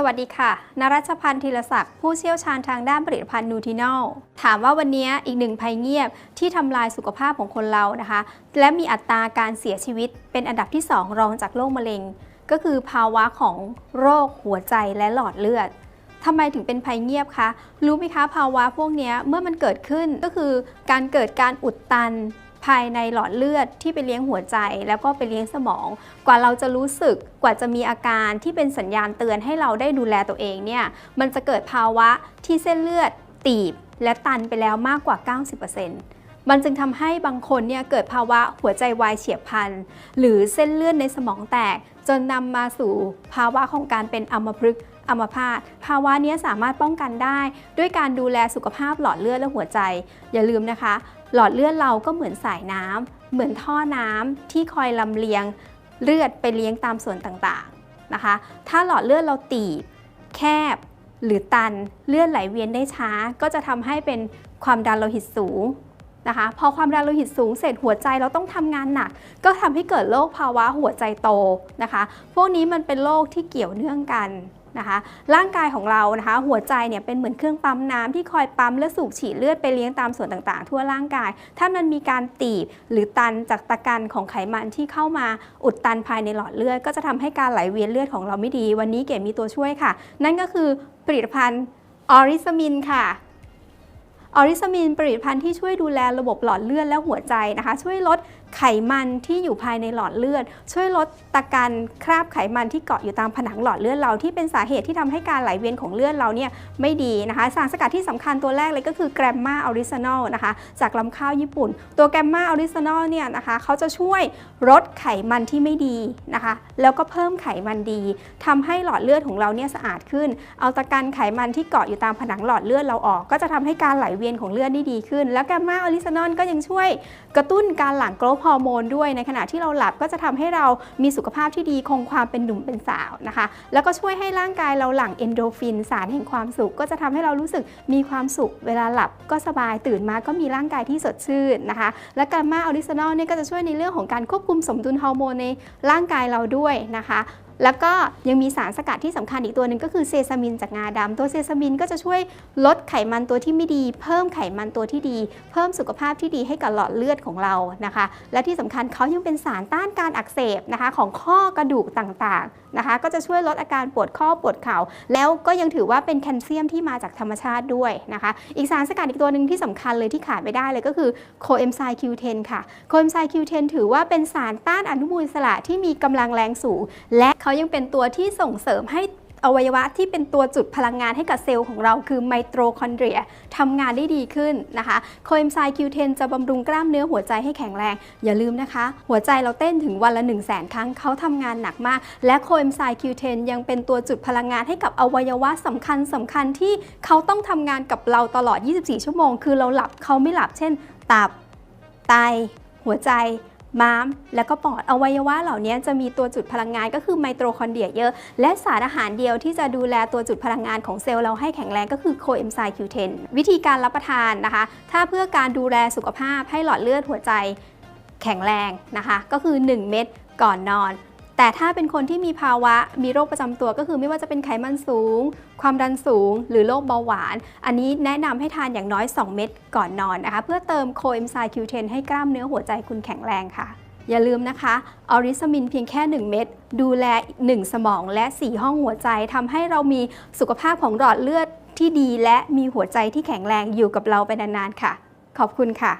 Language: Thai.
สวัสดีค่ะ นรัชพันธ์ธีรศักดิ์ ผู้เชี่ยวชาญทางด้านผลิตภัณฑ์นูทินอล ถามว่าวันนี้อีกหนึ่งภัยเงียบที่ทำลายสุขภาพของคนเรานะคะ และมีอัตราการเสียชีวิตเป็นอันดับที่ 2 รองจากโรคมะเร็ง ก็คือภาวะของโรคหัวใจและหลอดเลือดทำไมถึงเป็นภัยเงียบคะ รู้ไหมคะภาวะพวกนี้เมื่อมันเกิดขึ้นก็คือการเกิดการอุดตัน ภายในหลอดเลือดที่ไปเลี้ยงหัวใจ แล้วก็ไปเลี้ยงสมอง กว่าเราจะรู้สึกกว่าจะมีอาการที่เป็นสัญญาณเตือนให้เราได้ดูแลตัวเองเนี่ยมันจะเกิดภาวะที่เส้นเลือดตีบ และตันไปแล้วมากกว่า 90%มันจึงทำให้บางคนเนี่ยเกิดภาวะหัวใจวายเฉียบพลันหรือเส้นเลือดในสมองแตก จนนำมาสู่ภาวะของการเป็นอัมพฤกษ์อัมพาตภาวะนี้สามารถป้องกันได้ ด้วยการดูแลสุขภาพหลอดเลือดและหัวใจ อย่าลืมนะคะ หลอดเลือดเราก็เหมือนสายน้ำเหมือนท่อน้ำที่คอยลำเลียงเลือดไปเลี้ยงตามส่วนต่างๆนะคะ ถ้าหลอดเลือดเราตีบ แคบ หรือตันเลือดไหลเวียนได้ช้า ก็จะทำให้เป็นความดันโลหิตสูงนะคะ พอความดันโลหิตสูงเสร็จหัวใจเราต้องทำงานหนัก ก็ทำให้เกิดโรคภาวะหัวใจโตนะคะ พวกนี้มันเป็นโรคที่เกี่ยวเนื่องกัน นะคะ ร่างกายของเรานะคะ หัวใจเนี่ยเป็นเหมือนเครื่องปั๊มน้ำที่คอยปั๊มและสูบฉีดเลือดไปเลี้ยงตามส่วนต่างๆ ทั่วร่างกาย ถ้ามันมีการตีบหรือตันจากตะกันของไขมันที่เข้ามาอุดตันภายในหลอดเลือด ก็จะทำให้การไหลเวียนเลือดของเราไม่ดี วันนี้เก๋มีตัวช่วยค่ะ นั่นก็คือผลิตภัณฑ์ออริสมินค่ะออริสมินผลิตภัณฑ์ที่ช่วยดูแลระบบหลอดเลือดและหัวใจนะคะ ช่วยลด ไขมันที่อยู่ภายในหลอดเลือด ช่วยลดตะกันคราบไขมันที่เกาะอยู่ตามผนังหลอดเลือดเราที่เป็นสาเหตุที่ทำให้การไหลเวียนของเลือดเราเนี่ยไม่ดีนะคะ สารสกัดที่สำคัญตัวแรกเลยก็คือแกรมมาออริจินอลนะคะจากลำข้าวญี่ปุ่น ตัวแกรมมาออริจินอลเนี่ยนะคะเขาจะช่วยลดไขมันที่ไม่ดีนะคะ แล้วก็เพิ่มไขมันดีทำให้หลอดเลือดของเราเนี่ยสะอาดขึ้น เอาตะกันไขมันที่เกาะอยู่ตามผนังหลอดเลือดเราออก ก็จะทำให้การไหลเวียนของเลือดนี่ดีขึ้น แล้วแกมมาออริจินอลก็ยังช่วยกระตุ้นการหลั่งโกรทฮอร์โมนด้วยในขณะที่เราหลับก็จะทำให้เรามีสุขภาพที่ดีคงความเป็นหนุ่มเป็นสาวนะคะ แล้วก็ช่วยให้ร่างกายเราหลั่งเอนโดฟินสารแห่งความสุข ก็จะทำให้เรารู้สึกมีความสุข เวลาหลับก็สบายตื่นมาก็มีร่างกายที่สดชื่นนะคะ และกามาออริจินอลเนี่ยก็จะช่วยในเรื่องของการควบคุมสมดุลฮอร์โมนในร่างกายเราด้วยนะคะ แล้วก็ยังมีสารสกัดที่สำคัญอีกตัวหนึ่งก็คือเซซามินจากงาดำตัวเซซามินก็จะช่วยลดไขมันตัวที่ไม่ดี เพิ่มไขมันตัวที่ดี เพิ่มสุขภาพที่ดีให้กับหลอดเลือดของเรานะคะ และที่สำคัญเขายังเป็นสารต้านการอักเสบนะคะของข้อกระดูกต่างๆนะคะ ก็จะช่วยลดอาการปวดข้อปวดเข่า แล้วก็ยังถือว่าเป็นแคลเซียมที่มาจากธรรมชาติด้วยนะคะ อีกสารสกัดอีกตัวหนึ่งที่สำคัญเลยที่ขาดไม่ได้เลยก็คือโคเอนไซม์ Q10 ค่ะโคเอนไซม์ Q10 ถือว่าเป็นสารต้านอนุมูลอิสระที่มีกำลังแรงสูงและเขายังเป็นตัวที่ส่งเสริมให้อวัยวะที่เป็นตัวจุดพลังงานให้กับเซลล์ของเราคือไมโตคอนเดรียทำงานได้ดีขึ้นนะคะโคเอนไซม์ Q10 จะบำรุงกล้ามเนื้อหัวใจให้แข็งแรง อย่าลืมนะคะ หัวใจเราเต้นถึงวันละ 1 0 0 0 0แสนครั้งเขาทำงานหนักมาก และโคเอนไซม์ Q10 ยังเป็นตัวจุดพลังงานให้กับอวัยวะสำคัญสำคัญที่เขาต้องทำงานกับเราตลอด 24 ชั่วโมง คือเราหลับเขาไม่หลับเช่น ตับ ไต หัวใจ ม้าม แล้วก็ปอดอวัยวะเหล่านี้จะมีตัวจุดพลังงานก็คือไมโตคอนเดรียเยอะ และสารอาหารเดียวที่จะดูแลตัวจุดพลังงานของเซลล์เราให้แข็งแรงก็คือโคเอนไซม์ Q10 วิธีการรับประทานนะคะ ถ้าเพื่อการดูแลสุขภาพให้หลอดเลือดหัวใจแข็งแรงนะคะ ก็คือ 1 เม็ดก่อนนอน แต่ถ้าเป็นคนที่มีภาวะมีโรคประจำตัวก็คือไม่ว่าจะเป็นไขมันสูง ความดันสูง หรือโรคเบาหวาน อันนี้แนะนำให้ทานอย่างน้อย 2 เม็ดก่อนนอนนะคะ เพื่อเติมโคเอนไซม์ Q10 ให้กล้ามเนื้อหัวใจคุณแข็งแรงค่ะ อย่าลืมนะคะออริสมินเพียงแค่ 1 เม็ดดูแล 1 สมองและ 4 ห้องหัวใจทำให้เรามีสุขภาพของหลอดเลือดที่ดีและมีหัวใจที่แข็งแรงอยู่กับเราไปนานๆค่ะ ขอบคุณค่ะ